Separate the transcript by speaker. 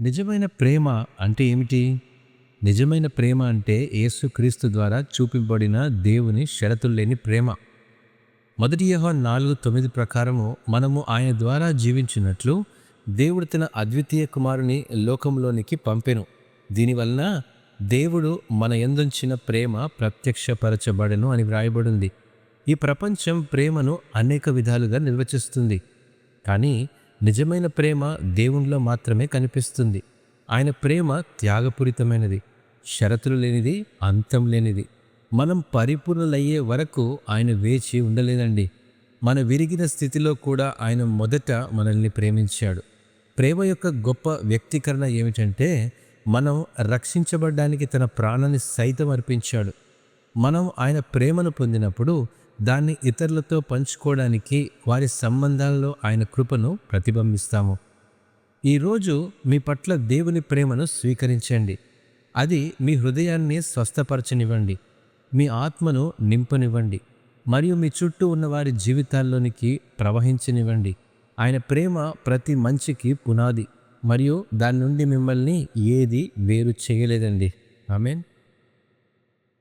Speaker 1: నిజమైన ప్రేమ అంటే ఏమిటి? నిజమైన ప్రేమ అంటే యేసుక్రీస్తు ద్వారా చూపింపబడిన దేవుని షరతులు లేని ప్రేమ. మొదటి యహో నాలుగు తొమ్మిది ప్రకారము మనము ఆయన ద్వారా జీవించినట్లు దేవుడు తన అద్వితీయ కుమారుని లోకంలోనికి పంపెను. దీనివలన దేవుడు మన ఎందుంచిన ప్రేమ ప్రత్యక్షపరచబడను అని వ్రాయబడింది. ఈ ప్రపంచం ప్రేమను అనేక విధాలుగా నిర్వచిస్తుంది. కానీ నిజమైన ప్రేమ దేవునిలో మాత్రమే కనిపిస్తుంది. ఆయన ప్రేమ త్యాగపూరితమైనది షరతులు లేనిది అంతం లేనిది. మనం పరిపూర్ణులయ్యే వరకు ఆయన వేచి ఉండలేదండి. మన విరిగిన స్థితిలో కూడా ఆయన మొదట మనల్ని ప్రేమించాడు. ప్రేమ యొక్క గొప్ప వ్యక్తీకరణ ఏమిటంటే మనం రక్షించబడడానికి తన ప్రాణాన్ని సైతం అర్పించాడు. మనం ఆయన ప్రేమను పొందినప్పుడు దాన్ని ఇతరులతో పంచుకోవడానికి వారి సంబంధాల్లో ఆయన కృపను ప్రతిబింబిస్తాము. ఈరోజు మీ పట్ల దేవుని ప్రేమను స్వీకరించండి. అది మీ హృదయాన్ని స్వస్థపరచనివ్వండి. మీ ఆత్మను నింపనివ్వండి. మరియు మీ చుట్టూ ఉన్న వారి జీవితాల్లోనికి ప్రవహించనివ్వండి. ఆయన ప్రేమ ప్రతి మంచికి పునాది. మరియు దాని నుండి మిమ్మల్ని ఏది వేరు చేయలేదండి. ఆమెన్.